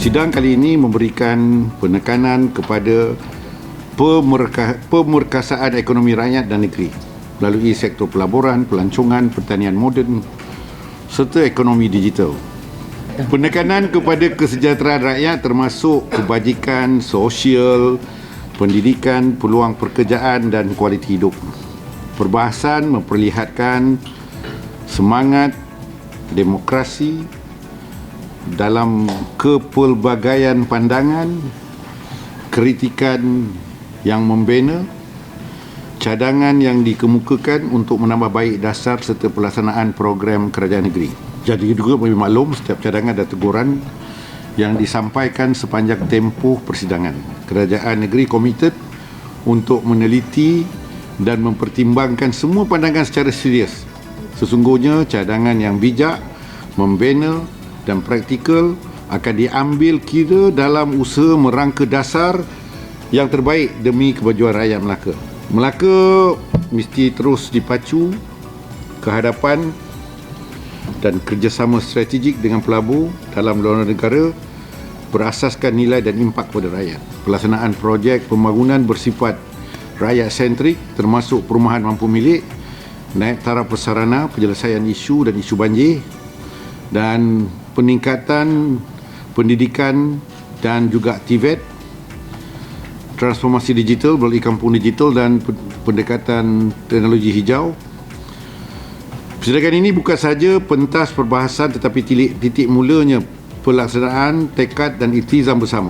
Sidang kali ini memberikan penekanan kepada pemerka, pemerkasaan ekonomi rakyat dan negeri melalui sektor pelaburan, pelancongan, pertanian moden serta ekonomi digital. Penekanan kepada kesejahteraan rakyat termasuk kebajikan sosial, pendidikan, peluang pekerjaan dan kualiti hidup. Perbahasan memperlihatkan semangat demokrasi dalam kepelbagaian pandangan, kritikan yang membina, cadangan yang dikemukakan untuk menambah baik dasar serta pelaksanaan program kerajaan negeri. Jadi juga bagi maklum setiap cadangan dan teguran yang disampaikan sepanjang tempoh persidangan. Kerajaan negeri komited untuk meneliti dan mempertimbangkan semua pandangan secara serius. Sesungguhnya cadangan yang bijak, membina dan praktikal akan diambil kira dalam usaha merangka dasar yang terbaik demi kemajuan rakyat Melaka. Melaka mesti terus dipacu ke hadapan dan kerjasama strategik dengan pelabur dalam luar negara berasaskan nilai dan impak kepada rakyat. Pelaksanaan projek pembangunan bersifat rakyat sentrik termasuk perumahan mampu milik, naik taraf persarana, penyelesaian isu dan isu banjir dan peningkatan pendidikan dan juga TVET transformasi digital melalui kampung digital dan pendekatan teknologi hijau Persidangan ini bukan saja pentas perbahasan tetapi titik, titik mulanya pelaksanaan tekad dan iktizam bersama.